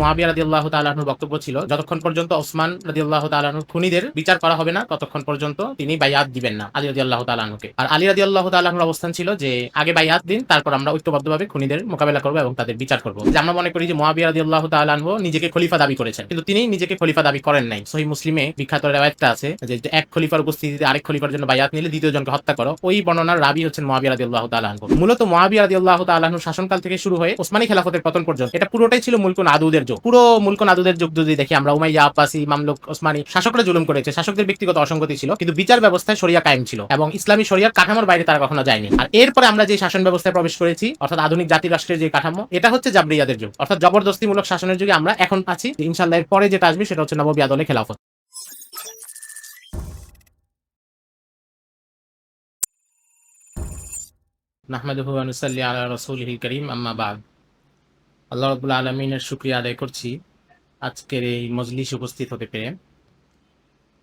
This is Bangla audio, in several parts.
মহাবিয়া রাদি আল্লাহ তালাহুর বক্তব্য ছিল, যতক্ষণ পর্যন্ত ওসমান রাদি আল্লাহ তালাহুর খুনিদের বিচার করা হবে না, ততক্ষণ পর্যন্ত তিনি বাইয়াত দিবেন না আলী রাদি আল্লাহ তালাহুকে আর আলী রাদি আল্লাহ তালাহুর অবস্থান ছিল যে, আগে বাইয়াত দিন, তারপর আমরা ঐক্যবদ্ধভাবে খুনিদের মোকাবেলা করব এবং তাদের বিচার করব। যে আমরা মনে করি যে মহাবিয়া রাদি আল্লাহ তালাহু নিজেকে খলিফা দাবি করেছেন, কিন্তু তিনি নিজেকে খলিফা দাবি করেন নাই। সহি মুসলিমে বিখ্যাত রেওয়ায়তটা আছে যে এক খলিফার উপস্থিতিতে আরেক খলিফার জন্য বাইয়াত নিলে দ্বিতীয় জনকে হত্যা করো, ওই বর্ণনার রাবি হচ্ছেন মহাবিয়া রাদি আল্লাহ তালাহু মূলত মহাবিয়া রাদি আল্লাহ তালাহুর শাসনকাল থেকে শুরু হয়ে ওসমানী খেলাফতের পতন পর্যন্ত, এটা পুরোটাই ছিল মুলক নাদুদের যুগ। পুরো মুলক নাদুদের যুগ যদি দেখি আমরা, উমাইয়া, আব্বাসি, মামলুক, ওসমানী, শাসকরা জুলুম করেছে, শাসকদের ব্যক্তিগত অসঙ্গতি ছিল, কিন্তু বিচার ব্যবস্থায় শরিয়া কায়েম ছিল এবং ইসলামী শরিয়ার কাঠামোর বাইরে তারা কখনো যায়নি। আর এরপরে আমরা যে শাসন ব্যবস্থায় প্রবেশ করেছি, অর্থাৎ আধুনিক জাতি রাষ্ট্রের যে কাঠামো, এটা হচ্ছে জাবরিয়াদের যুগ। অর্থাৎ জবরদস্তিমূলক শাসনের যুগে আমরা এখন আছি ইনশাল্লাহ এর পরে যেটা আসবে সেটা হচ্ছে নববী আদলে খেলাফত। নাহমাদুহু ওয়া নুসাল্লি আলা রাসূলিহিল কারীম, আম্মা বাদ। আল্লাহ রাব্বুল আলামিনের শুকরিয়া আদায় করছি আজকের এই মজলিস উপস্থিত হতে পেরে।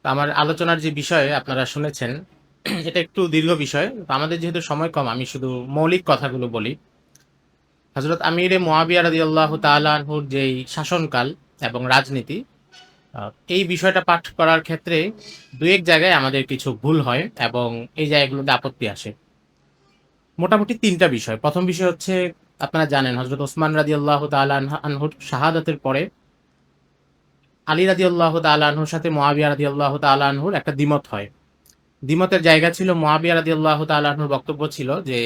আমার আলোচনার যে বিষয় আপনারা শুনেছেন, এটা একটু দীর্ঘ বিষয়। আমাদের যেহেতু সময় কম, আমি শুধু মৌলিক কথাগুলো বলি। হজরত আমিরে মোয়াবিয়া রাদি আল্লাহ তালাহুর যেই শাসনকাল এবং রাজনীতি এই বিষয়টা পাঠ করার ক্ষেত্রে দু এক জায়গায় আমাদের কিছু ভুল হয় এবং এই জায়গাগুলোতে আপত্তি আসে। মোটামুটি তিনটা বিষয়। প্রথম বিষয় হচ্ছে আপনারা জানেন হজরত ওসমান রাদি আল্লাহ আনহুর শাহাদাতের পরে আলী রাদি আল্লাহ আনহুর সাথে মোয়াবিয়া রাদি আল্লাহ আনহুর একটা দ্বিমত হয়। দ্বিমতের জায়গা ছিল মোয়াবিয়া রাদি আল্লাহ আনহুর বক্তব্য ছিল যে,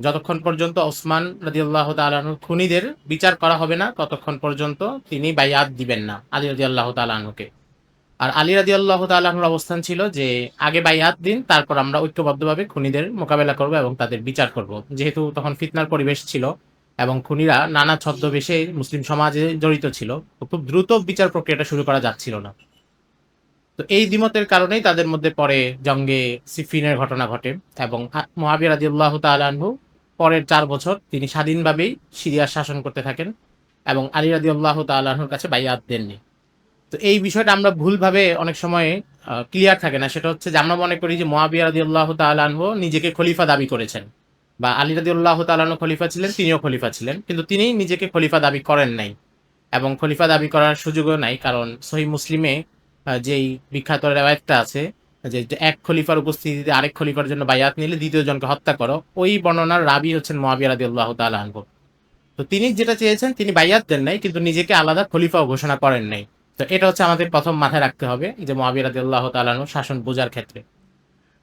যতক্ষণ পর্যন্ত ওসমান রাদি আল্লাহ আনহুর খুনিদের বিচার করা হবে না, ততক্ষণ পর্যন্ত তিনি বাইয়াত দিবেন না আলী রাদি আল্লাহ আনহুকে। আর আলী রাদি আল্লাহ তাল্লাহর অবস্থান ছিল যে, আগে বাইয়াত দিন, তারপর আমরা ঐক্যবদ্ধভাবে খুনিদের মোকাবেলা করব এবং তাদের বিচার করব। যেহেতু তখন ফিতনার পরিবেশ ছিল এবং খুনিরা নানা ছদ্মবেশে মুসলিম সমাজে জড়িত ছিল খুব দ্রুত বিচার প্রক্রিয়াটা শুরু করা যাচ্ছিল না। তো এই দ্বিমতের কারণেই তাদের মধ্যে পরে জঙ্গে সিফিনের ঘটনা ঘটে এবং মহাবির রাজি আল্লাহ তালহু পরের চার বছর তিনি স্বাধীনভাবেই সিরিয়ার শাসন করতে থাকেন এবং আলী রাজি আল্লাহ তালহুর কাছে বাইয়াত দেননি। তো এই বিষয়টা আমরা ভুলভাবে অনেক সময় ক্লিয়ার থাকে না। সেটা হচ্ছে যে আমরা মনে করি যে মহাবিয়া রাদি আল্লাহ তালহু নিজেকে খলিফা দাবি করেছেন। বা আলী রাদি আল্লাহ তালহু খলিফা ছিলেন, তিনিও খলিফা ছিলেন। কিন্তু তিনি নিজেকে খলিফা দাবি করেন নাই এবং খলিফা দাবি করার সুযোগও নাই কারণ সহি মুসলিমে যেই বিখ্যাত রেওয়ায়তটা আছে, যে এক খলিফার উপস্থিতিতে আরেক খলিফার জন্য বায়াত নিলে দ্বিতীয় জনকে হত্যা করো, ওই বর্ণনার রাবি হচ্ছেন মহাবিয়া রাদি আল্লাহ তালহু তো তিনি যেটা চেয়েছেন, তিনি বাইয়াত দেন নাই, কিন্তু নিজেকে আলাদা খলিফাও ঘোষণা করেন নাই। তো এটা হচ্ছে আমাদের প্রথম মাথায় রাখতে হবে যে মহাবিয়া রাদি আল্লাহ তালাহুর শাসন বোঝার ক্ষেত্রে।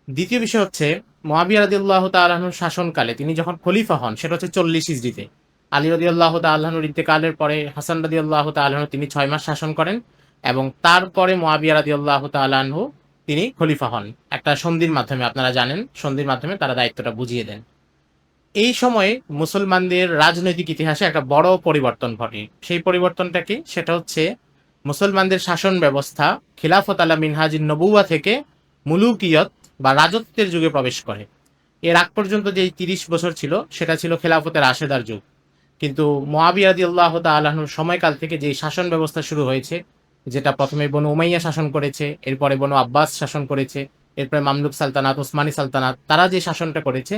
দ্বিতীয় বিষয় হচ্ছে মহাবিয়া রাদি আল্লাহ তালাহুর শাসনকালে তিনি যখন খলিফা হন, সেটা হচ্ছে চল্লিশ ইসরিতে আলী রদি আল্লাহ তাল্লাহনুর ইন্তেকালের পরে হাসান রাদি আল্লাহ তাল্লাহনু তিনি ছয় মাস শাসন করেন এবং তারপরে মহাবিয়া রাদি আল্লাহ তাল্লাহু তিনি খলিফা হন। একটা সন্ধির মাধ্যমে, আপনারা জানেন, সন্ধির মাধ্যমে তারা দায়িত্বটা বুঝিয়ে দেন। এই সময়ে মুসলমানদের রাজনৈতিক ইতিহাসে একটা বড় পরিবর্তন ঘটে। সেই পরিবর্তনটা কি? সেটা হচ্ছে মুসলমানদের শাসন ব্যবস্থা খিলাফত আলা মিনহাজিন নবুয়া থেকে মুলুকিয়ত বা রাজত্বের যুগে প্রবেশ করে। এর আগ পর্যন্ত যে তিরিশ বছর ছিল, সেটা ছিল খেলাফতের আশেদার যুগ। কিন্তু মোয়াবিয়াদি আল্লাহ তাল্লাহনুর সময়কাল থেকে যে শাসন ব্যবস্থা শুরু হয়েছে, যেটা প্রথমে বনু উমাইয়া শাসন করেছে, এরপরে বনু আব্বাস শাসন করেছে, এরপরে মামলুক সালতানাত ওসমানী সালতানাত, তারা যে শাসনটা করেছে,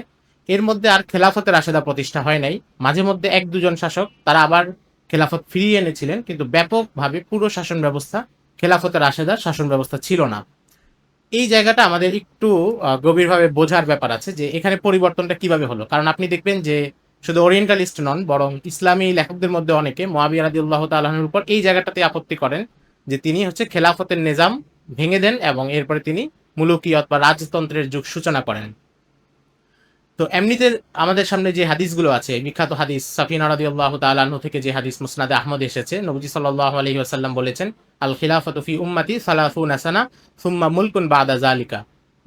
এর মধ্যে আর খেলাফতের আশেদা প্রতিষ্ঠা হয় নাই। মাঝে মধ্যে এক দুজন শাসক, তারা আবার খেলাফত ফিরিয়ে এনেছিলেন, কিন্তু ব্যাপকভাবে পুরো শাসন ব্যবস্থা, খেলাফতের আশেদার শাসন ব্যবস্থা ছিল না। এই জায়গাটা আমাদের একটু গভীরভাবে বোঝার ব্যাপার আছে যে এখানে পরিবর্তনটা কীভাবে হলো। কারণ আপনি দেখবেন যে শুধু ওরিয়েন্টালিস্ট নন, বরং ইসলামী লেখকদের মধ্যে অনেকে মোয়াবিয়া রাদিউল্লাহ তাল্লাহর উপর এই জায়গাটাতে আপত্তি করেন যে তিনি হচ্ছে খেলাফতের নিজাম ভেঙে দেন এবং এরপরে তিনি মুলুকিয়ত বা রাজতন্ত্রের যুগ সূচনা করেন। তো এমনিতে আমাদের সামনে যে হাদিসগুলো আছে, বিখ্যাত হাদিস, সাফিনা রাদিউল্লাহ তাআলাহু থেকে যে হাদিস মুসনাদে আহমদ এসেছে, নবজি সাল্লাল্লাহু আলাইহি ওয়াসাল্লাম বলেছেন আল খিলাফাতু ফি উম্মতি সালাফুনা সানা সুম্মা মুলকুন বাদা জালিকা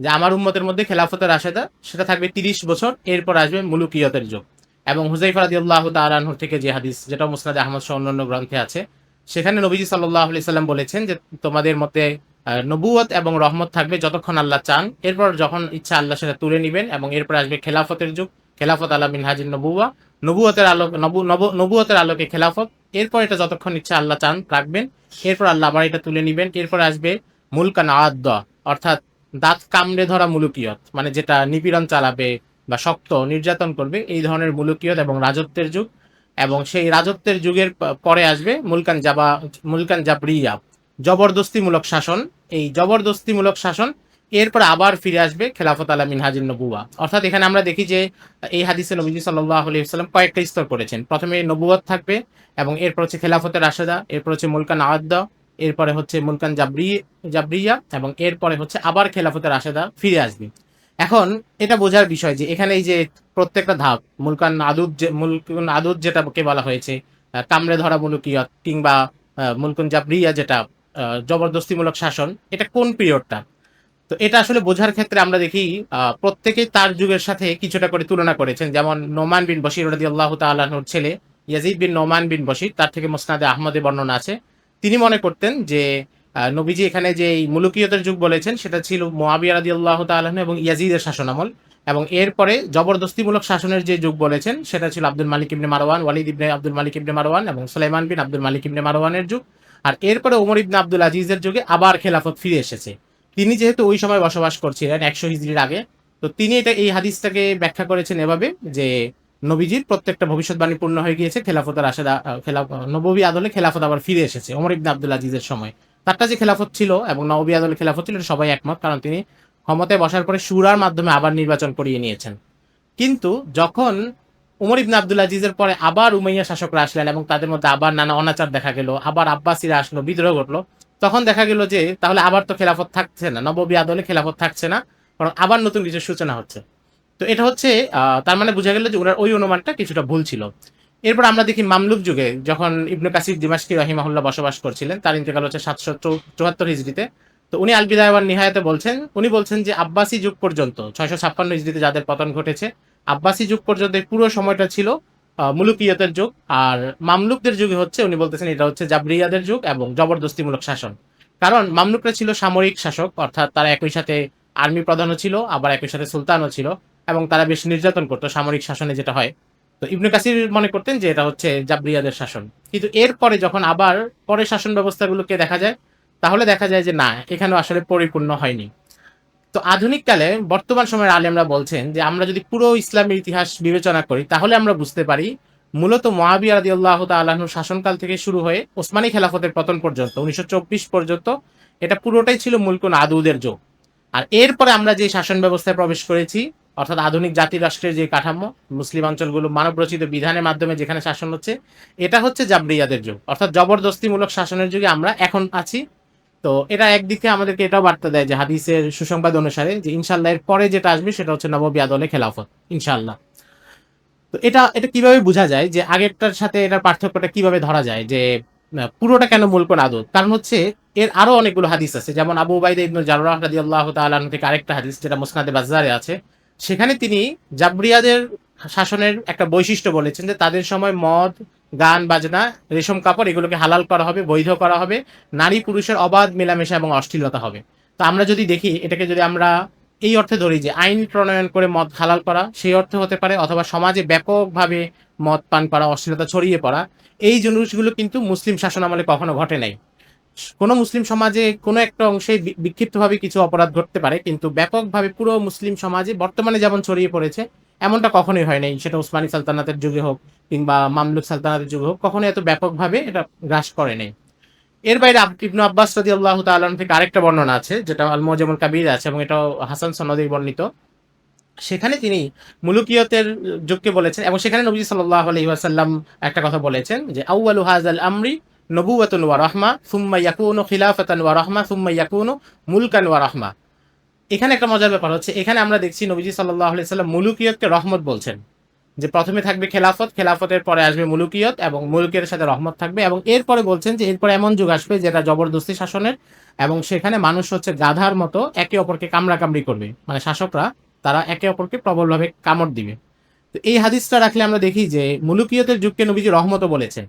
যে আমার উম্মতের মধ্যে খেলাফতের আশেদা সেটা থাকবে তিরিশ বছর, এরপর আসবে মুলুকিয়তের যুগ। এবং হুজাইফা রাদিউল্লাহু তাআলাহু থেকে যে হাদিস যেটা মুসনাদে আহমদ সহ অন্যান্য গ্রন্থে আছে, সেখানে নবীজি সাল্লাল্লাহু আলি সাল্লাম বলেছেন যে তোমাদের মধ্যে নবুয়ত এবং রহমত থাকবে যতক্ষণ আল্লাহ চান। এরপর যখন ইচ্ছা আল্লাহ সেটা তুলে নিবেন এবং এরপর আসবে খেলাফতের যুগ। খেলাফত আলা মিনহাজিন নবুয়া নবুয়তের আলোক নবু নব- নবুয়তের আলোকে খেলাফত। এরপর এটা যতক্ষণ ইচ্ছা আল্লাহ চান রাখবেন। এরপর আল্লাহ আবার এটা তুলে নিবেন। এরপর আসবে মুলকান আদ অর্থাৎ দাঁত কামড়ে ধরা মুলুকিয়ত মানে যেটা নিপীড়ন চালাবে বা শক্ত নির্যাতন করবে, এই ধরনের মুলুকিয়ত এবং রাজত্বের যুগ। এবং সেই রাজত্বের যুগের পরে আসবে মুলকান জাবা মুলকান জাবরিয়া। জবরদস্তিমূলক শাসন, এই জবরদস্তিমূলক শাসন এরপর আবার ফিরে আসবে খেলাফত আলা মিনহাজিন নবুয়া অর্থাৎ এখানে আমরা দেখি যে, এই হাদিসে নবীজি সাল্লাহ আলাইসাল্লাম কয়েকটা স্তর করেছেন। প্রথমে নবুয়ত থাকবে এবং এরপর হচ্ছে খেলাফতের রাশেদা, এরপর হচ্ছে মুলকান আওয়াদ্দা এরপরে হচ্ছে মুলকান জাবরি, জাবরিয়া এবং এরপরে হচ্ছে আবার খেলাফতের রাশেদা ফিরে আসবে। এখন এটা বোঝার বিষয় যে, এখানে এই যে প্রত্যেকটা ধাপ, মুলকান আদুদ যে, মুলকুন আদুদ যেটাকে বলা হয়েছে কামড়ে ধরা মুলুকিয়ত কিংবা মুলকুন জাবরিয়া যেটা জবরদস্তিমূলক শাসন, এটা কোন পিরিয়ডটা তো এটা আসলে বোঝার ক্ষেত্রে আমরা দেখি প্রত্যেকেই তার যুগের সাথে কিছুটা করে তুলনা করেছেন। যেমন নোমান বিন বশির রদি আল্লাহ তাল্লাহর ছেলে Yazid bin Noman bin Bashir, তার থেকে মোসনাদে আহমদে বর্ণনা আছে। তিনি মনে করতেন যে নবীজি এখানে যে এই মুলুকিয়তের যুগ বলেছেন, সেটা ছিল মোয়াবিয়া রাদি আল্লাহ তাল্লাহ এবং ইয়াজিদের শাসনামল। এবং এরপরে জবরদস্তিমূলক শাসনের যে যুগ বলেছেন, সেটা ছিল আব্দুল মালিক ইবনে মারওয়ান, ওয়ালিদ ইবনে আব্দুল মালিক ইবনে মারওয়ান এবং সুলাইমান বিন আব্দুল মালিক ইবনে মারওয়ানের যুগ। আর এরপরে ওমর ইবনে আব্দুল আজিজের যুগে আবার খেলাফত ফিরে এসেছে। তিনি যেহেতু ওই সময় বসবাস করছিলেন একশো হিজড়ির আগে, তো তিনি এটা, এই হাদিসটাকে ব্যাখ্যা করেছেন এভাবে যে নবীজির প্রত্যেকটা ভবিষ্যৎবাণী পূর্ণ হয়ে গিয়েছে, খেলাফতের আশা খেলাফ নববী আদলে খেলাফত আবার ফিরে এসেছে, ওমর ইবনে আব্দুল আজিজের সময়। তারটা যে খেলাফত ছিল এবং নববী আদলে খেলাফত ছিল সবাই একমত, কারণ তিনি ক্ষমতায় বসার পরে সুরার মাধ্যমে আবার নির্বাচন করিয়ে নিয়েছেন। কিন্তু যখন উমর ইবনে আব্দুল আজিজের পরে আবার উমাইয়া শাসকরা আসলেন এবং তাদের মধ্যে আবার নানা অনাচার দেখা গেল, আবার আব্বাসিরা আসলো, বিদ্রোহ ঘটলো। তখন দেখা গেল যে, তাহলে আবার তো খেলাফত থাকছে না, নববী আদলে খেলাফত থাকছে না কারণ আবার নতুন কিছু সূচনা হচ্ছে। তো এটা হচ্ছে তার মানে বোঝা গেল যে ওনার ওই অনুমানটা কিছুটা ভুল ছিল। এরপর আমরা দেখি মামলুক যুগে, যখন ইবনে কাসির দিমাশকি রহিমাহুল্লাহ বসবাস করছিলেন, তার ইন্তেকাল হচ্ছে সাতশো চুয়াত্তর হিজড়িতে। তো উনি আল বিদায়ওয়ান নিহায়াতে বলছেন, উনি বলছেন যে আব্বাসী যুগ পর্যন্ত, ছয়শো ছাপ্পান্ন হিজড়িতে যাদের পতন ঘটেছে আব্বাসি যুগ পর্যন্ত পুরো সময়টা ছিল মুলুকিয়তের যুগ। আর মামলুকদের যুগে হচ্ছে উনি বলতেছেন এটা হচ্ছে জাবরিয়াদের যুগ এবং জবরদস্তিমূলক শাসন। কারণ মামলুকরা ছিল সামরিক শাসক, অর্থাৎ তারা একই সাথে আর্মি প্রধানও ছিল, আবার একই সাথে সুলতানও ছিল এবং তারা বেশ নির্যাতন করতো সামরিক শাসনে যেটা হয়। তো ইবনে কাসির মনে করতেন যে এটা হচ্ছে জাবরিয়াদের শাসন। কিন্তু এরপরে যখন আবার পরে শাসন ব্যবস্থাগুলোকে দেখা যায়, তাহলে দেখা যায় যে না, এখানেও আসলে পরিপূর্ণ হয়নি। তো আধুনিক কালে, বর্তমান সময়ের আলেমরা বলছেন যে আমরা যদি পুরো ইসলামের ইতিহাস বিবেচনা করি, তাহলে আমরা বুঝতে পারি মূলত মহাবিয়া আদি আল্লাহ তাল্লাহর শাসনকাল থেকে শুরু হয়ে ওসমানী খেলাফতের পতন পর্যন্ত, উনিশশো চব্বিশ পর্যন্ত, এটা পুরোটাই ছিল মুলকুন আদুদের যোগ। আর এরপরে আমরা যে শাসন ব্যবস্থায় প্রবেশ করেছি, অর্থাৎ আধুনিক জাতি রাষ্ট্রের যে কাঠামো, মুসলিম অঞ্চলগুলো, মানবরচিত বিধানের মাধ্যমে যেখানে শাসন হচ্ছে, এটা হচ্ছে জাবরিয়াদের যুগ। অর্থাৎ জবরদস্তিমূলক শাসনের যুগে আমরা এখন আছি। তো এটা একদিকে আমাদেরকে এটাও বার্তা দেয় যে হাদিসের সুসংবাদ অনুসারে যে ইনশাল্লাহ এর পরে যেটা আসবে সেটা হচ্ছে নববী আদলে খেলাফত ইনশাল্লাহ তো এটা এটা কীভাবে বোঝা যায় যে আগেরটার সাথে এটার পার্থক্যটা কীভাবে ধরা যায় যে পুরোটা কেন মুলকুন আদত? কারণ হচ্ছে এর আরও অনেকগুলো হাদিস আছে, যেমন আবু বাইদা ইবনু জাররাহ রাদিয়াল্লাহু তাআলা থেকে আরেকটা হাদিস যেটা মুসনাদে বাজারে আছে। সেখানে তিনি জাবরিয়াদের শাসনের একটা বৈশিষ্ট্য বলেছেন যে তাদের সময় মদ গান, বাজনা, রেশম কাপড়, এগুলোকে হালাল করা হবে, বৈধ করা হবে, নারী পুরুষের অবাধ মেলামেশা এবং অশ্লীলতা হবে। তো আমরা যদি দেখি, এটাকে যদি আমরা এই অর্থে ধরি যে আইন প্রণয়ন করে মদ হালাল করা, সেই অর্থে হতে পারে, অথবা সমাজে ব্যাপকভাবে মদ পান করা, অশ্লীলতা ছড়িয়ে পড়া, এই জিনিসগুলো কিন্তু মুসলিম শাসন আমলে কখনো ঘটে নাই। কোনো মুসলিম সমাজে কোনো একটা অংশে বিক্ষিপ্তভাবে কিছু অপরাধ ঘটতে পারে, কিন্তু ব্যাপকভাবে পুরো মুসলিম সমাজে বর্তমানে যেমন ছড়িয়ে পড়েছে এমনটা কখনোই হয় নাই। সেটা উসমানী সালতানাতের যুগে হোক কিংবা মামলুক সালতানাতের যুগে হোক কখনো এত ব্যাপকভাবে এটা গ্রাস করে নাই। এর বাইরে ইবনু আব্বাস রাদি আল্লাহ তালন থেকে আরেকটা বর্ণনা আছে, যেটা আল মোজামুল কাবির আছে এবং এটাও হাসান সনদী বর্ণিত। সেখানে তিনি মুলুকিয়তের যুগকে বলেছেন এবং সেখানে নবী সাল্লাহ আলহি ওয়াসাল্লাম একটা কথা বলেছেন যে, আউয়ালু হাজাল আমরি নবুয়াতুন ওয়া রহমা, সুম্মা ইয়াকুনু খিলাফাতান ওয়া রহমা, সুম্মা ইয়াকুনু মুলকান ওয়া রহমা। এখানে একটা মজার ব্যাপার হচ্ছে, এখানে আমরা দেখছি নবীজি সাল্লাহ সাল্লাম মুলুকিয়তকে রহমত বলছেন। যে প্রথমে থাকবে খেলাফত, খেলাফতের পরে আসবে মুলুকিয়ত এবং মুলুকের সাথে রহমত থাকবে এবং এরপরে বলছেন যে এরপরে এমন যুগ আসবে যেটা জবরদস্তি শাসনের এবং সেখানে মানুষ হচ্ছে গাধার মতো একে অপরকে কামড়াকামড়ি করবে। মানে শাসকরা, তারা একে অপরকে প্রবলভাবে কামড় দিবে। তো এই হাদিসটা রাখলে আমরা দেখি যে মুলুকিয়তের যুগকে নবীজি রহমতও বলেছে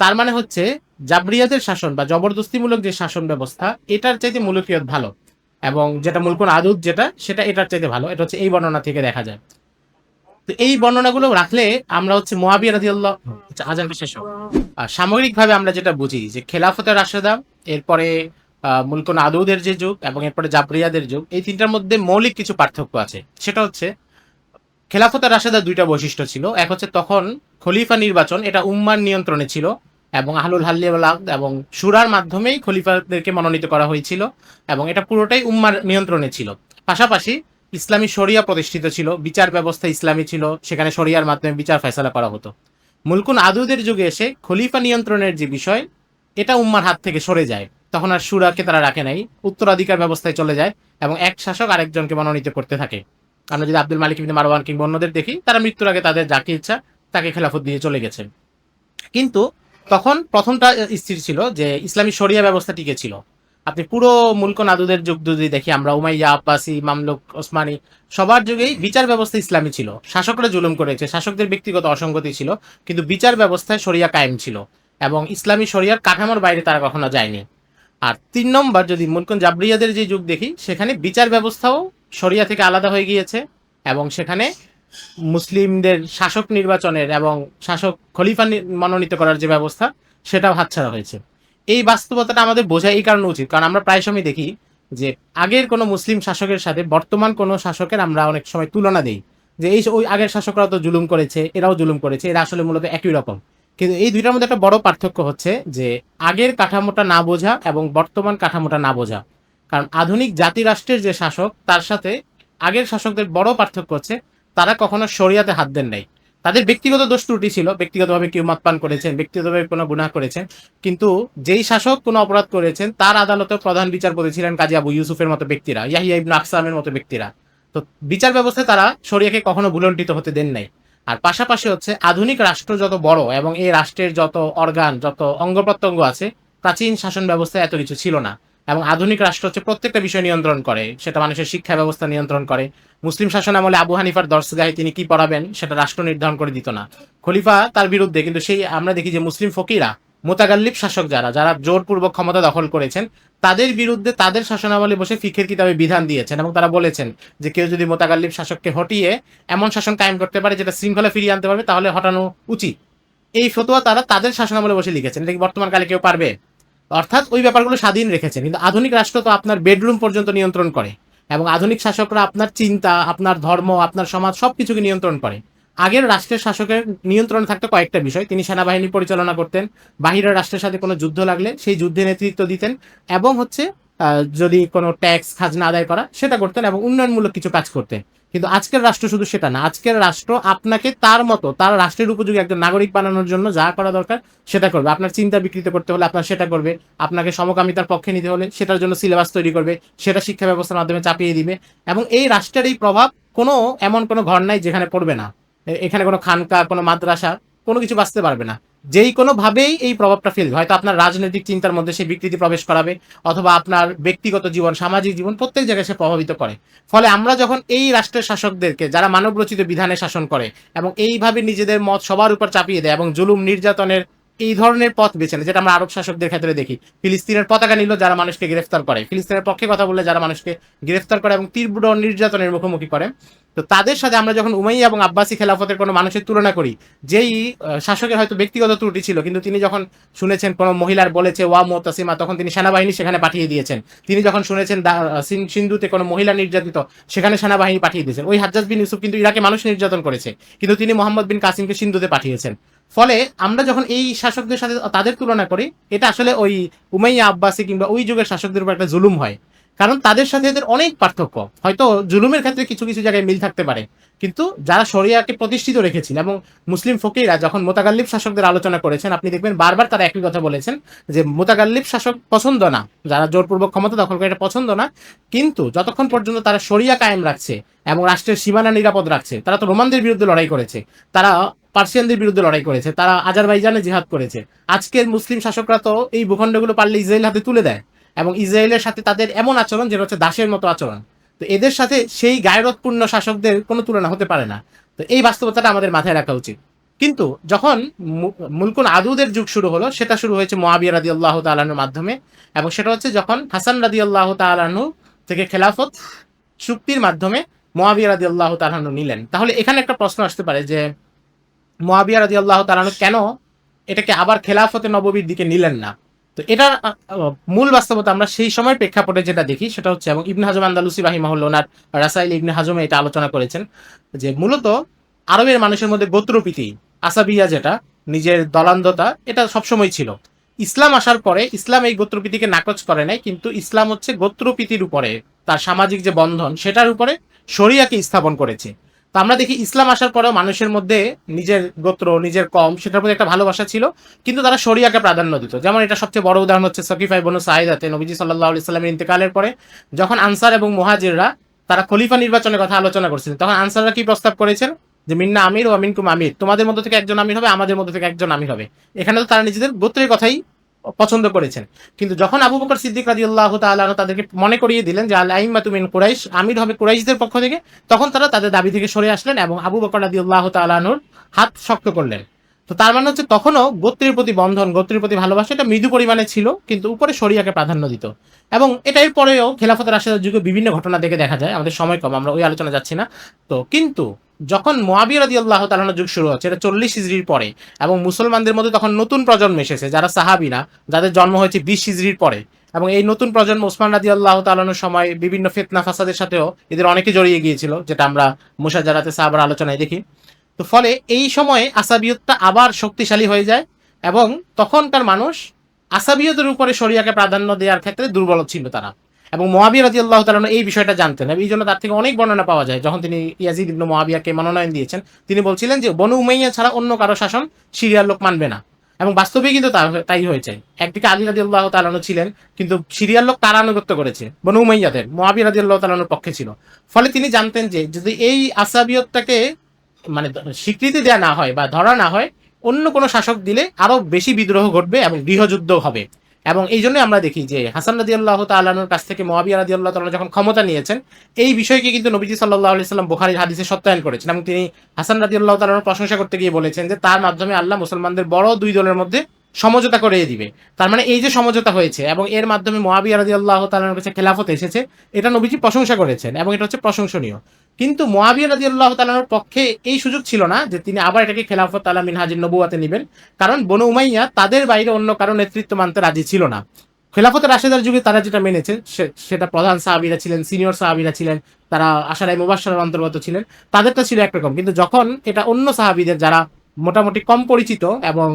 তার মানে হচ্ছে জাবরিয়াদের শাসন বা জবরদস্তিমূলক যে শাসন ব্যবস্থা, এটার চাইতে মুলুকিয়ত ভালো। এবং যেটা মুলকুন আদুদ যেটা সেটা এটার চাইতে ভালো। এটা হচ্ছে এই বর্ণনা থেকে দেখা যায়। তো এই বর্ণনাগুলো রাখলে আমরা হচ্ছে মোয়াবিয়া রাদিয়াল্লাহ আচ্ছা, আজান শেষ হোক। আর সামগ্রিকভাবে আমরা যেটা বুঝি যে খেলাফতের রাশেদা এরপরে মুলকুন আদৌদের যে যুগ এবং এরপরে জাবরিয়াদের যুগ এই তিনটার মধ্যে মৌলিক কিছু পার্থক্য আছে। সেটা হচ্ছে খেলাফতের রাশেদার দুইটা বৈশিষ্ট্য ছিল। এক হচ্ছে তখন খলিফা নির্বাচন এটা উম্মার নিয়ন্ত্রণে ছিল। এবং আহলুল হাল্লিয়াল এবং সুরার মাধ্যমেই খলিফাদেরকে মনোনীত করা হয়েছিল এবং এটা পুরোটাই উম্মার নিয়ন্ত্রণে ছিল। পাশাপাশি ইসলামী শরিয়া প্রতিষ্ঠিত ছিল, বিচার ব্যবস্থা ইসলামী ছিল, সেখানে শরিয়ার মাধ্যমে বিচার ফয়সালা করা হতো। মুলকুন আদুদের যুগে এসে খলিফা নিয়ন্ত্রণের যে বিষয়, এটা উম্মার হাত থেকে সরে যায়। তখন আর সুরাকে তারা রাখে নাই, উত্তরাধিকার ব্যবস্থায় চলে যায় এবং এক শাসক আরেকজনকে মনোনীত করতে থাকে। আমরা যদি আব্দুল মালিক ইবনে মারওয়ান কিংবা অন্যদের দেখি, তারা মৃত্যুর আগে তাদের যাকে ইচ্ছা, তাকে খেলাফত দিয়ে চলে গেছে। কিন্তু তখন প্রথমটা স্থির ছিল যে ইসলামী শরিয়া ব্যবস্থা টিকে ছিল। আপনি পুরো মুলক নাদুদের যুগ যদি দেখি, আমরা উমাইয়া, আব্বাসি, মামলুক, ওসমানী, সবার যুগেই বিচার ব্যবস্থা ইসলামী ছিল। শাসকরা জুলুম করেছে, শাসকদের ব্যক্তিগত অসঙ্গতি ছিল, কিন্তু বিচার ব্যবস্থায় শরিয়া কায়েম ছিল এবং ইসলামী শরিয়ার কাঠামোর বাইরে তারা কখনো যায়নি। আর তিন নম্বর, যদি মুলকুন জাবরিয়াদের যে যুগ দেখি, সেখানে বিচার ব্যবস্থাও শরিয়া থেকে আলাদা হয়ে গিয়েছে এবং সেখানে মুসলিমদের শাসক নির্বাচনের এবং শাসক খলিফা মনোনীত করার যে ব্যবস্থা, সেটাও হাতছাড়া হয়েছে। এই বাস্তবতাটা আমাদের বোঝা এই কারণে উচিত, কারণ আমরা প্রায় সময় দেখি যে আগের কোনো মুসলিম শাসকের সাথে বর্তমান কোনো শাসকের আমরা অনেক সময় তুলনা দিই। যে এই ওই আগের শাসকরাও তো জুলুম করেছে, এরাও জুলুম করেছে, এরা আসলে মূলত একই রকম। কিন্তু এই দুইটার মধ্যে একটা বড় পার্থক্য হচ্ছে যে আগের কাঠামোটা না বোঝা এবং বর্তমান কাঠামোটা না বোঝা। কারণ আধুনিক জাতি রাষ্ট্রের যে শাসক, তার সাথে আগের শাসকদের বড় পার্থক্য হচ্ছে তারা কখনো শরিয়াতে হাত দেন নাই। তাদের ব্যক্তিগত দোষ ত্রুটি ছিল, ব্যক্তিগতভাবে কেউ মতপান করেছেন, ব্যক্তিগতভাবে কোনো গুনাহ করেছেন। কিন্তু যেই শাসক কোনো অপরাধ করেছেন, তার আদালতে প্রধান বিচারপতি ছিলেন কাজী আবু ইউসুফের মতো ব্যক্তিরা, ইয়াহিয়া ইবনু আকসামের মতো ব্যক্তিরা। তো বিচার ব্যবস্থায় তারা শরিয়াকে কখনো ভুলণ্ঠিত হতে দেন নাই। আর পাশাপাশি হচ্ছে আধুনিক রাষ্ট্র যত বড় এবং এই রাষ্ট্রের যত অর্গান যত অঙ্গ আছে, প্রাচীন শাসন ব্যবস্থায় এত কিছু ছিল না। এবং আধুনিক রাষ্ট্র হচ্ছে প্রত্যেকটা বিষয় নিয়ন্ত্রণ করে। সেটা মানুষের শিক্ষা ব্যবস্থা নিয়ন্ত্রণ করে। মুসলিম শাসন আমলে আবু হানিফার দর্শগাহে তিনি কি পড়াবেন, সেটা রাষ্ট্র নির্ধারণ করে দিত না। খলিফা তার বিরুদ্ধে, কিন্তু সেই আমরা দেখি যে মুসলিম ফকিরা, মোতাগাল্লিব শাসক যারা যারা জোরপূর্বক ক্ষমতা দখল করেছেন, তাদের বিরুদ্ধে তাদের শাসনাবলী বসে ফিখের কিতাবে বিধান দিয়েছেন এবং তারা বলেছেন যে কেউ যদি মোতাগাল্লিব শাসককে হটিয়ে এমন শাসন কায়েম করতে পারে যেটা শৃঙ্খলা ফিরিয়ে আনতে পারবে, তাহলে হটানো উচিত। এই ফতোয়া তারা তাদের শাসনামলে বসে লিখেছেন। এটা কি বর্তমান কালে কেউ পারবে? অর্থাৎ ওই ব্যাপারগুলো স্বাধীন রেখেছেন। কিন্তু আধুনিক রাষ্ট্র তো আপনার বেডরুম পর্যন্ত নিয়ন্ত্রণ করে এবং আধুনিক শাসকরা আপনার চিন্তা, আপনার ধর্ম, আপনার সমাজ সব কিছুকে নিয়ন্ত্রণ করে। আগের রাষ্ট্রের শাসকের নিয়ন্ত্রণে থাকতো কয়েকটা বিষয়। তিনি সেনাবাহিনী পরিচালনা করতেন, বাহিরের রাষ্ট্রের সাথে কোনো যুদ্ধ লাগলে সেই যুদ্ধে নেতৃত্ব দিতেন এবং হচ্ছে যদি কোনো ট্যাক্স খাজনা আদায় করা, সেটা করতেন এবং উন্নয়নমূলক কিছু কাজ করতেন। কিন্তু আজকের রাষ্ট্র শুধু সেটা না, আজকের রাষ্ট্র আপনাকে তার মতো, তার রাষ্ট্রের উপযোগী একজন নাগরিক বানানোর জন্য যা করা দরকার, সেটা করবে। আপনার চিন্তা বিকৃত করতে হলে আপনার সেটা করবে, আপনাকে সমকামিতার পক্ষে নিতে হলে সেটার জন্য সিলেবাস তৈরি করবে, সেটা শিক্ষা ব্যবস্থার মাধ্যমে চাপিয়ে দিবে এবং এই রাষ্ট্রের এই প্রভাব কোনো, এমন কোনো ঘর নাই যেখানে পড়বে না। এখানে কোনো খানকা, কোনো মাদ্রাসা কোনো কিছু বাঁচতে পারবে না। যেই কোনোভাবেই এই প্রভাবটা ফেলবে, হয়তো আপনার রাজনৈতিক চিন্তার মধ্যে সে বিকৃতি প্রবেশ করাবে, অথবা আপনার ব্যক্তিগত জীবন, সামাজিক জীবন, প্রত্যেক জায়গায় সে প্রভাবিত করে। ফলে আমরা যখন এই রাষ্ট্রের শাসকদেরকে, যারা মানবরচিত বিধানে শাসন করে, এবং এইভাবে নিজেদের মত সবার উপর চাপিয়ে দেয় এবং জুলুম, নির্যাতনের এই ধরনের পথ বেছে নেয়, যেটা আমরা আরব শাসকদের ক্ষেত্রে দেখি। ফিলিস্তিনের পতাকা নিল যারা মানুষকে গ্রেফতার করে। ফিলিস্তিনের পক্ষে কথা বললে যারা মানুষকে গ্রেফতার করে এবং তীব্র নির্যাতনের মুখোমুখি করে। তো তাদের সাথে আমরা যখন উমাইয়া এবং আব্বাসী খেলাফতের কোনো মানুষের তুলনা করি, যেই শাসকের হয়তো ব্যক্তিগত ত্রুটি ছিল, কিন্তু তিনি যখন শুনেছেন কোনো মহিলার বলেছে, ওয়া মোতাসিমা তখন তিনি সেনাবাহিনী সেখানে পাঠিয়ে দিয়েছেন। তিনি যখন শুনেছেন সিন্ধুতে কোনো মহিলা নির্যাতিত, সেখানে সেনাবাহিনী পাঠিয়ে দিয়েছেন। ওই হাজ্জাজ বিন ইউসুফ কিন্তু ইরাকে মানুষ নির্যাতন করেছে, কিন্তু তিনি মোহাম্মদ বিন কাসিমকে সিন্ধুতে পাঠিয়েছেন। ফলে আমরা যখন এই শাসকদের সাথে তাদের তুলনা করি, এটা আসলে ওই উমাইয়া আব্বাসি কিংবা ওই যুগের শাসকদের উপর একটা জুলুম হয়। কারণ তাদের সাথে এদের অনেক পার্থক্য। হয়তো জুলুমের ক্ষেত্রে কিছু কিছু জায়গায় মিল থাকতে পারে। কিন্তু যারা শরিয়াকে প্রতিষ্ঠিত রেখেছিল এবং মুসলিম ফকিরা যখন মোতাগাল্লিব শাসকদের আলোচনা করেছেন, আপনি দেখবেন বারবার তারা একই কথা বলেছেন যে মোতাগাল্লিব শাসক পছন্দ না। যারা জোরপূর্বক ক্ষমতা দখল করে, এটা পছন্দ না। কিন্তু যতক্ষণ পর্যন্ত তারা শরিয়া কায়েম রাখছে এবং রাষ্ট্রের সীমানা নিরাপদ রাখছে, তারা তো রোমানদের বিরুদ্ধে লড়াই করেছে, তারা পার্সিয়ানদের বিরুদ্ধে লড়াই করেছে, তারা আজারবাইজানে জিহাদ করেছে। আজকের মুসলিম শাসকরা তো এই ভূখণ্ডগুলো পারলে ইসরায়েল হাতে তুলে দেয় এবং ইসরায়েলের সাথে তাদের এমন আচরণ যেটা হচ্ছে দাসের মতো আচরণ। তো এদের সাথে সেই গায়রতপূর্ণ শাসকদের কোনো তুলনা হতে পারে না। তো এই বাস্তবতাটা আমাদের মাথায় রাখা উচিত। কিন্তু যখন মুলকুন আদুদের যুগ শুরু হলো, সেটা শুরু হয়েছে মোয়াবিয়া রাদি আল্লাহ তালানুর মাধ্যমে এবং সেটা হচ্ছে যখন হাসান রাদি আল্লাহ তালানু থেকে খেলাফত চুক্তির মাধ্যমে মোয়াবিয়া রাদি আল্লাহ তালানু নিলেন। তাহলে এখানে একটা প্রশ্ন আসতে পারে যে মোয়াবিয়া রাদি আল্লাহ তালানু কেন এটাকে আবার খেলাফতে নববীর দিকে নিলেন না? তো এটার মূল বাস্তবতা আমরা সেই সময় প্রেক্ষাপটে যেটা দেখি সেটা হচ্ছে এবং ইবনে হাজম আন্দালুসি রাহিমাহুল্লাহ ওনার রাসাইল ইবনে হাজমে এটা আলোচনা করেছেন যে মূলত আরবের মানুষের মধ্যে গোত্রপ্রীতি, আসাবিয়া যেটা, নিজের দলান্ধতা, এটা সবসময় ছিল। ইসলাম আসার পরে ইসলাম এই গোত্রপ্রীতিকে নাকচ করে নাই, কিন্তু ইসলাম হচ্ছে গোত্রপীতির উপরে, তার সামাজিক যে বন্ধন সেটার উপরে শরিয়াকে স্থাপন করেছে। তো আমরা দেখি ইসলাম আসার পরেও মানুষের মধ্যে নিজের গোত্র, নিজের কম, সেটার প্রতি একটা ভালোবাসা ছিল, কিন্তু তারা শরিয়াকে প্রাধান্য দিত। যেমন এটা সবচেয়ে বড় উদাহরণ হচ্ছে সকিফাই বনু সাহিদাতে নবীজি সাল্লাহ আলি সাল্লামের ইন্তেকালের পরে যখন আনসার এবং মোহাজিররা, তারা খলিফা নির্বাচনের কথা আলোচনা করছিলেন, তখন আনসাররা কি প্রস্তাব করেছেন? যে মিন্না আমির ও আমিনকুম আমির, তোমাদের মধ্যে থেকে একজন আমির হবে, আমাদের মধ্যে থেকে একজন আমির হবে। এখানে তো তারা নিজেদের গোত্রের কথাই পছন্দ করেছেন। কিন্তু যখন আবু বকর সিদ্দিক রাজি আল্লাহ তাআলা তাদেরকে মনে করিয়ে দিলেন যে আল্লাহিমা তুমিন কুরাইশ, আমির হবে কুরাইশদের পক্ষ থেকে, তখন তারা তাদের দাবি থেকে সরে আসলেন এবং আবু বকর রাজি আল্লাহ তালানুর হাত শক্ত করলেন। তো তার মানে হচ্ছে তখনও গোত্রের প্রতি বন্ধন, গোত্রের প্রতি ভালোবাসা, এটা মৃদু পরিমাণে ছিল, কিন্তু উপরে শরিয়াকে প্রাধান্য দিত। এবং এটার পরেও খেলাফতের রাশেদার যুগে বিভিন্ন ঘটনা দেখে দেখা যায়, আমাদের সময় কম, আমরা ওই আলোচনা যাচ্ছি না। তো কিন্তু যখন মোয়াবিয়া রাজি আল্লাহ তালানোর যুগ শুরু হচ্ছে, এটা চল্লিশ হিজড়ির পরে, এবং মুসলমানদের মধ্যে তখন নতুন প্রজন্ম এসেছে, যারা সাহাবিনা যাদের জন্ম হয়েছে বিশ হিজড়ির পরে। এবং এই নতুন প্রজন্ম ওসমান রাজি আল্লাহ তালানোর সময় বিভিন্ন ফেতনা ফাসাদের সাথেও এদের অনেকে জড়িয়ে গিয়েছিল, যেটা আমরা মুসাজারাতে সাহাবার আলোচনায় দেখি। তো ফলে এই সময়ে আসাবিয়তটা আবার শক্তিশালী হয়ে যায়, এবং তখনকার মানুষ আসাবিয়তের উপরে শরিয়াকে প্রাধান্য দেওয়ার ক্ষেত্রে দুর্বল ছিল তারা। এবং মহাবিয়া রাজি আল্লাহ তালন এই বিষয়টা জানতেন এই জন্য তার থেকে অনেক বর্ণনা পাওয়া যায়। যখন তিনি ইয়াজিদ ইবনু মহাবিয়াকে মনোনয়ন দিয়েছেন, তিনি বলছিলেন যে বনু উমাইয়া ছাড়া অন্য কারও শাসন সিরিয়ার লোক মানবে না। এবং বাস্তবে কিন্তু তাই হয়েছে। একদিকে আলী রাজি আল্লাহ তালানো ছিলেন, কিন্তু সিরিয়ার লোক তারা আনুগত্য করেছে, বনু উমাইয়াদের মহাবিয়া রাজি আল্লাহ তালানোর পক্ষে ছিল। ফলে তিনি জানতেন যে যদি এই আসাবিয়তটাকে মানে স্বীকৃতি দেওয়া না হয় বা ধরা না হয়, অন্য কোনো শাসক দিলে আরও বেশি বিদ্রোহ ঘটবে এবং গৃহযুদ্ধ হবে। এবং এই জন্য আমরা দেখি যে হাসান রাদি আল্লাহ তাল্লাহর কাছ থেকে মহাবিয়া রাদি আল্লাহ তাল্লাহ যখন ক্ষমতা নিয়েছেন, এই বিষয়কে কিন্তু নবীজি সাল্লাহ আলি সাল্লাম বোখারির হাদিসে সত্যায়ন করেছেন এবং তিনি হাসান রাদি আল্লাহ তাল্লাহর প্রশংসা করতে গিয়ে বলেছেন যে তার মাধ্যমে আল্লাহ মুসলমানদের বড় দুই দলের মধ্যে সমঝোতা করে দিবে। তার মানে এই যে সমঝোতা হয়েছে এবং এর মাধ্যমে মহাবিয়া রাদি আল্লাহ তাল্লাহর কাছে খেলাফত এসেছে, এটা নবীজি প্রশংসা করেছেন এবং এটা হচ্ছে প্রশংসনীয়। কিন্তু মোয়াবিয়া রাজি আল্লাহ তালানোর পক্ষে এই সুযোগ ছিল না যে তিনি আবার এটাকে খেলাফত তালা মিনহাজির নবুয়াতে নেবেন। কারণ বনু উমাইয়া তাদের বাইরে অন্য কারও নেতৃত্ব মানতে রাজি ছিল না। খেলাফতের রাশেদার যুগে তারা যেটা মেনেছে সেটা প্রধান সাহাবিরা ছিলেন, সিনিয়র সাহাবিরা ছিলেন, তারা আশারাই মুবাসার অন্তর্গত ছিলেন, তাদেরটা ছিল একরকম কিন্তু যখন এটা অন্য সাহাবিদের যারা মোটামুটি কম পরিচিত এবং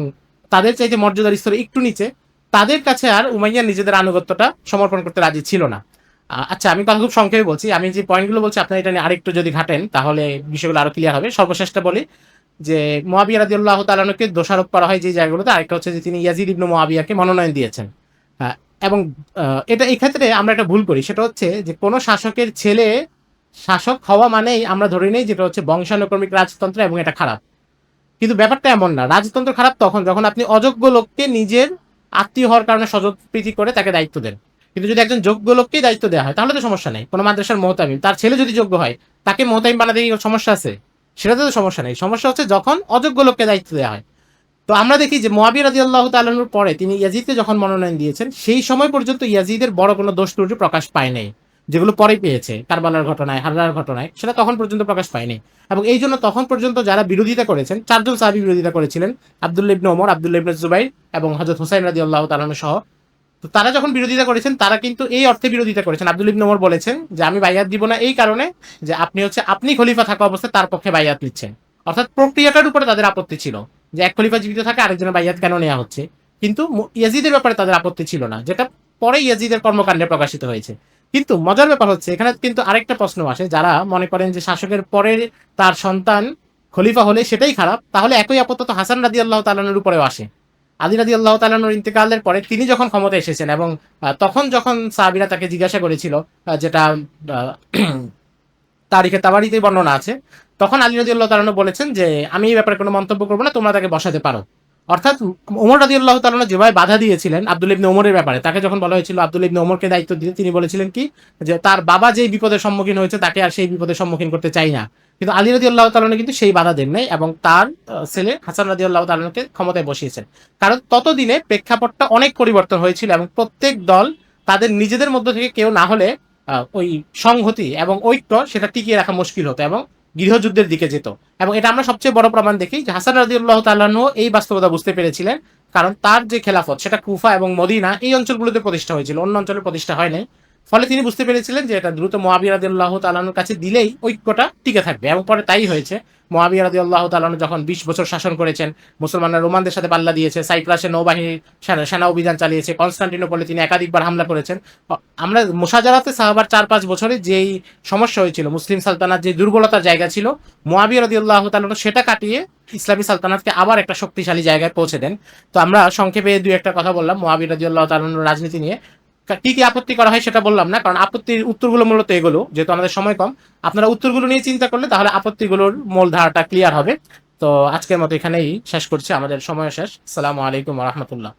তাদের চাইতে মর্যাদার স্তরে একটু নিচে, তাদের কাছে আর উমাইয়া নিজেদের আনুগত্যটা সমর্পণ করতে রাজি ছিল না। আচ্ছা আমি কথা খুব সংক্ষেপে বলছি। আমি যে পয়েন্টগুলো বলছি আপনারা এটা নিয়ে আরেকটু যদি ঘাটেন তাহলে বিষয়গুলো আরও ক্লিয়ার হবে। সর্বশেষটা বলি যে মোয়াবিয়া রাদিউল্লাহ তালানুকে দোষারোপ করা হয় যে জায়গাগুলোতে আরেকটা হচ্ছে যে তিনি ইয়াজিদ ইবনু মোয়াবিয়াকে মনোনয়ন দিয়েছেন। হ্যাঁ, এবং এটা এই ক্ষেত্রে আমরা একটা ভুল করি। সেটা হচ্ছে যে কোনো শাসকের ছেলে শাসক হওয়া মানেই আমরা ধরে নেই যেটা হচ্ছে বংশানুক্রমিক রাজতন্ত্র এবং এটা খারাপ। কিন্তু ব্যাপারটা এমন না। রাজতন্ত্র খারাপ তখন যখন আপনি অযোগ্য লোককে নিজের আত্মীয় হওয়ার কারণে সজপ্রীতি করে তাকে দায়িত্ব দেন। কিন্তু যদি একজন যোগ্য লোককেই দায়িত্ব দেওয়া হয়, তাহলে তো সমস্যা নেই। কোনো মাদ্রাসার মোহতামিম, তার ছেলে যদি যোগ্য হয়, তাকে মোহতামিম বানাতে সমস্যা আছে? সেটাতে তো সমস্যা নেই। সমস্যা হচ্ছে যখন অযোগ্য লোককে দায়িত্ব দেওয়া হয়। তো আমরা দেখি যে মোয়াবির রাজি আল্লাহ তালুর পরে তিনি ইয়াজিদকে যখন মনোনয়ন দিয়েছেন, সেই সময় পর্যন্ত ইয়াজিদের বড় কোনো দোষ ত্রুটি প্রকাশ পায় নাই, যেগুলো পরে পেয়েছে, কারবালার ঘটনায় হারার ঘটনায়, সেটা তখন পর্যন্ত প্রকাশ পায়নি এবং এই জন্য তখন পর্যন্ত যারা বিরোধিতা করেছেন, চারজন সাহাবি বিরোধিতা করেছিলেন আব্দুল্লা ওমর আব্দুল্লা জুবাইর এবং হজরত হোসাইন রাজি আল্লাহ তালানু সহ তো তারা যখন বিরোধিতা করেছেন, তারা কিন্তু এই অর্থে বিরোধিতা করেছেন। আব্দুল ইবনে ওমর বলেছেন যে, আমি বাইয়াত দিব না এই কারণে যে, আপনি হচ্ছে, আপনি খলিফা থাকা অবস্থায় তার পক্ষে বাইয়াত নিচ্ছেন। অর্থাৎ প্রক্রিয়াটার উপরে তাদের আপত্তি ছিল যে, এক খলিফা জীবিত থাকে, আরেকজনের বাইয়াত কেন নেওয়া হচ্ছে? কিন্তু ইয়াজিদের ব্যাপারে তাদের আপত্তি ছিল না, যেটা পরে ইয়াজিদের কর্মকাণ্ডে প্রকাশিত হয়েছে। কিন্তু মজার ব্যাপার হচ্ছে, এখানে কিন্তু আরেকটা প্রশ্ন আসে, যারা মনে করেন যে, শাসকের পরে তার সন্তান খলিফা হলে সেটাই খারাপ, তাহলে একই আপত্ত হাসান রাদি আল্লাহ তালানোর উপরেও আসে। আলী রাজি আল্লাহ তালানোর ইন্তেকালের পরে তিনি যখন ক্ষমতা এসেছেন এবং তখন যখন সাহাবিরা তাকে জিজ্ঞাসা করেছিল যেটা তারিখে তাবারিতে বর্ণনা আছে, তখন আলী রাজি আল্লাহ তালানো বলেছেন যে, আমি এই ব্যাপারে কোনো মন্তব্য করব না, তোমরা তাকে বসাতে পারো। অর্থাৎ ওমর রাজি আল্লাহ তালানো যেভাবে বাধা দিয়েছিলেন আব্দুল ইবনে ওমরের ব্যাপারে, তাকে যখন বলা হয়েছিল আব্দুল ইবনে ওমরকে দায়িত্ব দিতে, তিনি বলেছিলেন কি? যে তার বাবা যেই বিপদের সম্মুখীন হয়েছে, তাকে আর সেই বিপদের সম্মুখীন করতে চাই না। কিন্তু আলী রাজি আল্লাহ তালনে কিন্তু সেই বাধা দেন নাই এবং তার ছেলে হাসান রাজি আল্লাহ তালনকে ক্ষমতায় বসিয়েছেন। কারণ ততদিনে প্রেক্ষাপটটা অনেক পরিবর্তন হয়েছিল এবং প্রত্যেক দল তাদের নিজেদের মধ্য থেকে কেউ না হলে ওই সংহতি এবং ঐক্য সেটা টিকিয়ে রাখা মুশকিল হতো এবং গৃহযুদ্ধের দিকে যেত। এবং এটা আমরা সবচেয়ে বড় প্রমাণ দেখি যে হাসান রাজিউল্লাহ তাল্লাহ এই বাস্তবতা বুঝতে পেরেছিলেন। কারণ তার যে খেলাফত, সেটা কুফা এবং মদিনা এই অঞ্চলগুলোতে প্রতিষ্ঠা হয়েছিল, অন্য অঞ্চলে প্রতিষ্ঠা হয়নি। ফলে তিনি বুঝতে পেরেছিলেন যে এটা দ্রুত মহাবির রাদিউল্লাহ তাল্লাহর কাছে দিলেই ঐক্যটা টিকে থাকবে। এবং পরে তাই হয়েছে। মহাবির রাদিউল্লাহ তাল্লাহ যখন বিশ বছর শাসন করেছেন, মুসলমানরা রোমানদের সাথে পাল্লা দিয়েছে, সাইপ্রাসে নৌবাহিনী সেনা অভিযান চালিয়েছে, কনস্টান্টিনোপলে তিনি একাধিকবার হামলা করেছেন। আমরা মোশাজারাতে সাহাবার চার পাঁচ বছরে যেই সমস্যা হয়েছিল, মুসলিম সালতানাত যে দুর্বলতার জায়গা ছিল মোয়াবিয়া আল্লাহ তালন সেটা কাটিয়ে ইসলামী সালতানাতকে আবার একটা শক্তিশালী জায়গায় পৌঁছে দেন। তো আমরা সংক্ষেপে দুই একটা কথা বললাম মোয়াবিয়া রদিউল্লাহ তালন রাজনীতি নিয়ে। কি কি আপত্তি করা হয় সেটা বললাম না, কারণ আপত্তির উত্তরগুলো মূলত এগুলো, যেহেতু আমাদের সময় কম। আপনারা উত্তরগুলো নিয়ে চিন্তা করলে তাহলে আপত্তিগুলোর মূল ধারাটা ক্লিয়ার হবে। তো আজকের মতো এখানেই শেষ করছি, আমাদের সময় শেষ। সালামু আলাইকুম রহমতুল্লাহ।